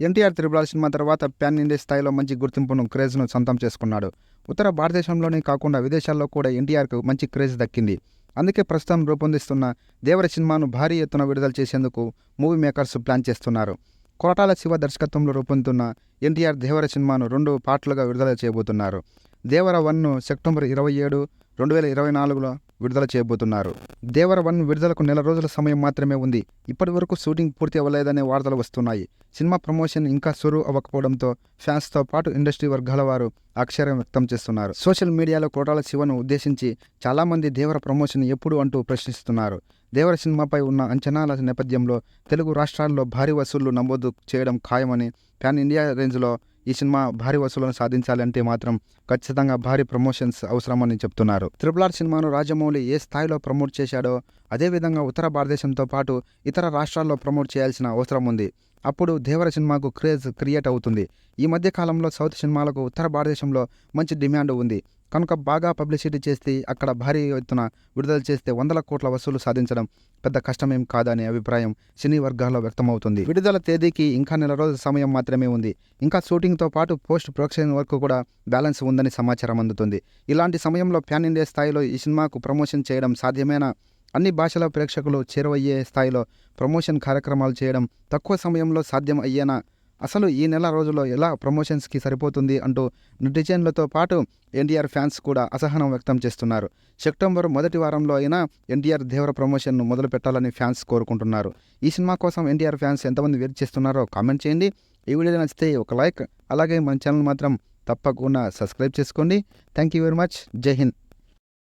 NTR triple cinema తర్వాత pan India స్థాయిలో మంచి గుర్తింపును క్రేజ్ను సొంతం చేసుకున్నాడు. ఉత్తర భారతదేశంలోనే కాకుండా విదేశాల్లో కూడా ఎన్టీఆర్కు మంచి క్రేజ్ దక్కింది. అందుకే ప్రస్తుతం రూపొందిస్తున్న దేవర సినిమాను భారీ ఎత్తున విడుదల చేసేందుకు మూవీ మేకర్స్ ప్లాన్ చేస్తున్నారు. కోటాల శివ దర్శకత్వంలో రూపొందుతున్న ఎన్టీఆర్ దేవర సినిమాను రెండు పార్ట్లుగా విడుదల చేయబోతున్నారు. దేవర వన్ను సెప్టెంబర్ ఇరవై ఏడు రెండు వేల ఇరవై నాలుగులో విడుదల చేయబోతున్నారు. దేవర వన్ విడుదలకు నెల రోజుల సమయం మాత్రమే ఉంది. ఇప్పటి వరకు షూటింగ్ పూర్తి అవ్వలేదనే వార్తలు వస్తున్నాయి. సినిమా ప్రమోషన్ ఇంకా సురు అవ్వకపోవడంతో ఫ్యాన్స్తో పాటు ఇండస్ట్రీ వర్గాల వారు ఆశ్చర్యం వ్యక్తం చేస్తున్నారు. సోషల్ మీడియాలో కోటాల శివను ఉద్దేశించి చాలామంది దేవర ప్రమోషన్ ఎప్పుడు అంటూ ప్రశ్నిస్తున్నారు. దేవర సినిమాపై ఉన్న అంచనాల నేపథ్యంలో తెలుగు రాష్ట్రాల్లో భారీ వసూళ్ళు నమోదు చేయడం ఖాయమని ప్యాన్ ఇండియా రేంజ్లో ఈ సినిమా భారీ వసూళ్ళను సాధించాలంటే మాత్రం ఖచ్చితంగా భారీ ప్రమోషన్స్ అవసరమని చెప్తున్నారు. త్రిపుల్ ఆర్ సినిమాను రాజమౌళి ఏ స్థాయిలో ప్రమోట్ చేశాడో అదేవిధంగా ఉత్తర భారతదేశంతో పాటు ఇతర రాష్ట్రాల్లో ప్రమోట్ చేయాల్సిన అవసరం ఉంది. అప్పుడు దేవర సినిమాకు క్రేజ్ క్రియేట్ అవుతుంది. ఈ మధ్య కాలంలో సౌత్ సినిమాలకు ఉత్తర భారతదేశంలో మంచి డిమాండ్ ఉంది. కనుక బాగా పబ్లిసిటీ చేస్తే అక్కడ భారీ ఎత్తున విడుదల చేస్తే వందల కోట్ల వసూలు సాధించడం పెద్ద కష్టమేం కాదనే అభిప్రాయం సినీ వర్గాల్లో వ్యక్తమవుతుంది. విడుదల తేదీకి ఇంకా నెల రోజుల సమయం మాత్రమే ఉంది. ఇంకా షూటింగ్తో పాటు పోస్ట్ ప్రొడక్షన్ వర్క్ కూడా బ్యాలెన్స్ ఉందని సమాచారం అందుతుంది. ఇలాంటి సమయంలో ప్యాన్ ఇండియా స్థాయిలో ఈ సినిమాకు ప్రమోషన్ చేయడం సాధ్యమేనా? అన్ని భాషల ప్రేక్షకులు చేరువయ్యే స్థాయిలో ప్రమోషన్ కార్యక్రమాలు చేయడం తక్కువ సమయంలో సాధ్యం అయ్యేనా? అసలు ఈ నెల రోజుల్లో ఎలా ప్రమోషన్స్కి సరిపోతుంది అంటూ నెటిజన్లతో పాటు ఎన్టీఆర్ ఫ్యాన్స్ కూడా అసహనం వ్యక్తం చేస్తున్నారు. సెప్టెంబర్ మొదటి వారంలో అయినా ఎన్టీఆర్ దేవర ప్రమోషన్ను మొదలు పెట్టాలని ఫ్యాన్స్ కోరుకుంటున్నారు. ఈ సినిమా కోసం ఎన్టీఆర్ ఫ్యాన్స్ ఎంతమంది వెయిట్ చేస్తున్నారో కామెంట్ చేయండి. ఈ వీడియో నచ్చితే ఒక లైక్ అలాగే మన ఛానల్ మాత్రం తప్పకుండా సబ్స్క్రైబ్ చేసుకోండి. Thank you very much. జై హింద్.